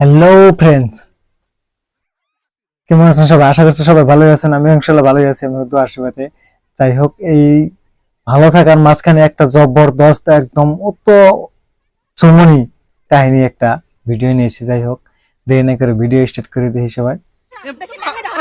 Hello friends কেমন আছেন সবাই? আশা করছি সবাই ভালোই আছেন। আমি ইনশাল্লাহ ভালোই আছি আমি দু আশীর্বাদে। যাই হোক এই ভালো থাকার মাঝখানে একটা জবরদস্ত একদম অত চমনি কাহিনী একটা ভিডিও নিয়েছি। যাই হোক দেরি না করে ভিডিও স্টার্ট করে দিই সবাই। বেশি লাগে দাও,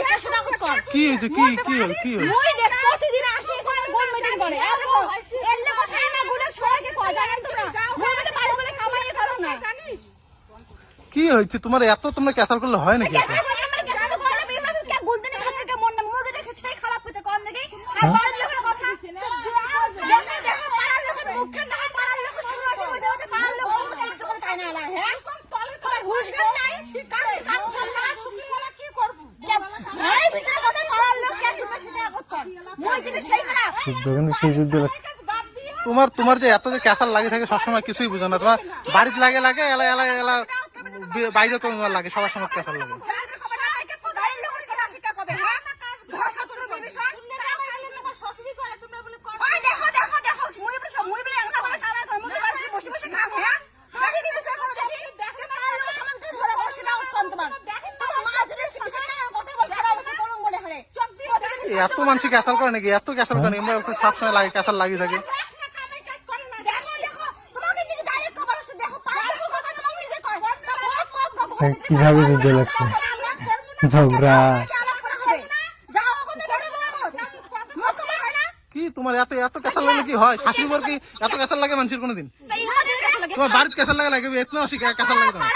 কেউ শোনা খুব কম। কি হয়েছে? কি কি কি দেখ দেখো, তোমরা কি হয়েছে? এত তোমরা ক্যাসাল করলে হয় নাকি? কেসে বলে আমরা কেসে তো করে না আমরা কে গুলদিনে খাতে কে মন না মুগে দেখে সেই খারাপ হতে কম দেখি আর বাড়ির লোকের কথা দেখো দেখো পাড়ার লোকের মুখে না পাড়ার লোকের সামনে আসে কই দেওয়াতে পাড়ার লোক কোনো সহ্য করে খায় না আলা হ্যাঁ তলে তলে ঘুষ গান নাই কাম কাম করলা শুকি গেলা কি করব ঘরের ভিতরে কথা পাড়ার লোক কে শুকে শুকে আগত কর কিন্তু সেই যুদ্ধ লাগছে। তোমার তোমার যে এত যে ক্যাসাল লাগে থাকে সবসময় কিছুই বুঝো না। তোমার বাড়িতে লাগে লাগে এলা এলা এলা বাইরে তো তোমার লাগে সবার সময় ক্যাসাল লাগে। এই এত মানুষ ক্যাসাল করে নাকি? এত ক্যাসাল করে নাকি? আমরা একটু সবসময় লাগে ক্যাসাল লাগিয়ে থাকে। কীভাবে যুদ্ধ লাগছে ঝগড়া। কি তোমার এত এত ক্যাসাল লাগলে কি হয়? শাশুড়ি বর কি এত ক্যাসাল লাগে মানুষের কোনোদিন? তোমার বাড়িতে ক্যাসাল লাগা লাগে এত ক্যাসাল লাগে তোমার?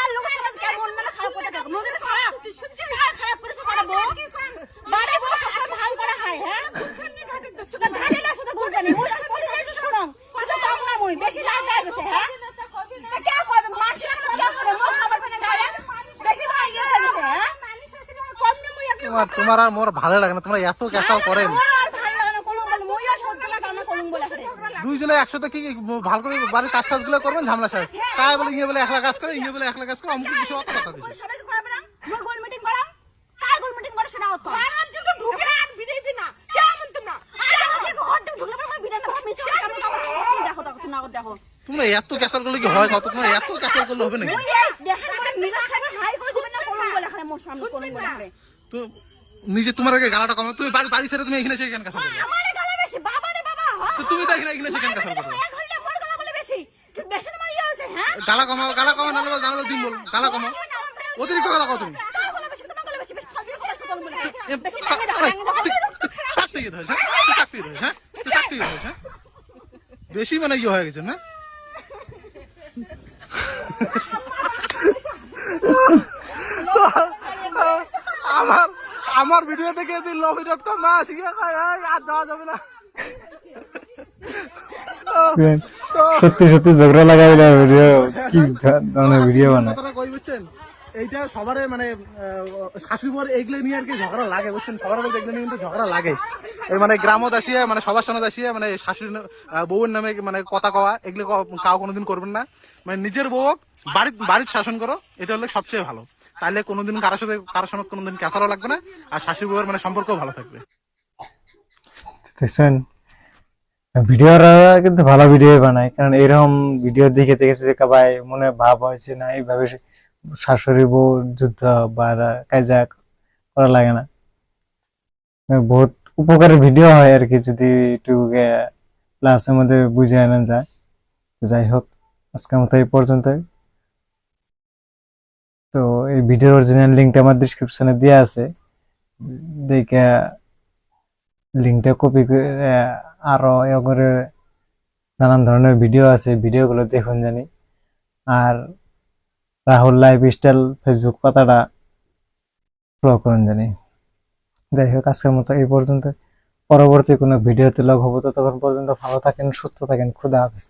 বেশি লাভ হয়ে গেছে হ্যাঁ? তা কেউ করবে মানুষের কেউ করবে মোর খাবার পেনে ডাইরেক্ট বেশি ভাই গেছে হ্যাঁ? কম নে মুই একদম তোমার তোমার আর মোর ভালো লাগে না তোমরা এত ক্যাসাল করেন। আমার আর ভালো লাগে না কলম বলে মুইও সহ্য লাগে না কলম বলে করে দুইজনে একসাথে কি কি ভালো করে বাড়ির কাজ টাজগুলো করবেন ঝামেলা শেষ তাই বলে ইয়ে বলে একলা কাজ করে ইয়ে বলে একলা কাজ করে অমুক কিছু অত কথা দিচ্ছে সবাইকে করাবে না মুই গোল মিটিং করাম কার গোল মিটিং করে সেটা হতো রাজ্য তো ঢুকে আর বিদেই না কেমন তোমরা আরে আমাকে হট ঢুকলে পরে মই বিদেই না মিছে কেমন কাম দেখো দেখো তুমি আগত দেখো তোমরা এত ক্যাসাল করলে কি হয়? কত তোমরা এত ক্যাসাল করলে হবে নাকি? করে না করে করে তো নিজে তোমার আগে গালাটা কমা তুমি বাড়ি বাড়ি ছেড়ে তুমি এখানে এসে এখানে ক্যাসাল করবে আমারে গালা বেশি বাবারে বাবা তো তুমি তো এখানে এখানে সেখানে ক্যাসাল মোর গালা বলে বেশি। কিন্তু বেশি তোমার হয়েছে গালা কমাও গালা কমাও নাহলে বল জানাব দিন বল। গালা কমাও। অতিরিক্ত গালা কমাও তুমি। কার থাকতে গিয়ে ধরেছ হ্যাঁ? তুই গিয়ে ধরেছ হ্যাঁ তুই থাকতে গিয়ে ধরেছ হ্যাঁ বেশি মানে ইয়ে হয়ে গেছে না? আমার আমার ভিডিও দেখে যদি লবি ডট কম না খায় আর যাওয়া যাবে না। সত্যি সত্যি ঝগড়া লাগাই ভিডিও কি ধরনের ভিডিও বানায়? এইটা সবারে মানে শাশুড়ি বর এগুলো নিয়ে আর কি ঝগড়া লাগে, বুঝছেন? সবার বলতে এগুলো নিয়ে কিন্তু ঝগড়া লাগে। এই মানে গ্রামত আসিয়া মানে সবার সামনে আসিয়া মানে শাশুড়ি বউয়ের নামে মানে কথা কওয়া, এগুলো কাউ কোনোদিন করবেন না। মানে নিজের বউ বাড়ির বাড়ির শাসন করো, এটা হলে সবচেয়ে ভালো। তাহলে কোনোদিন কারোর সাথে, কারোর সঙ্গে কোনোদিন ক্যাসারও লাগবে না, আর শাশুড়ি বউয়ের মানে সম্পর্কও ভালো থাকবে। দেখছেন? ভিডিওরা কিন্তু ভালো ভিডিও বানায়, কারণ এরকম ভিডিও দেখে দেখেছে যে কাবাই, মনে ভাব হয়েছে না, এইভাবে শাশুড়ি বউ যুদ্ধ বা কাজা করা লাগে না। বহুত উপকারী ভিডিও হয় আর কি, যদি একটু ক্লাসের মধ্যে বুঝে আনা যায়। যাই হোক, আজকের মতো এই পর্যন্তই। তো এই ভিডিওর অরিজিনাল লিঙ্কটা আমার ডিসক্রিপশনে দেওয়া আছে। দেখে লিঙ্কটা কপি করে আরও এ করে নানান ধরনের ভিডিও আছে ভিডিওগুলো দেখুন জানি। আর রাহুল লাইফ স্টাইল ফেসবুক পাতাটা ফলো করেন জানি। যাই হোক, আজকের মতো এই পর্যন্ত পরবর্তী কোনো ভিডিওতে লগ হব তো তখন পর্যন্ত ভালো থাকেন, সুস্থ থাকেন, খুদা হাফিজ।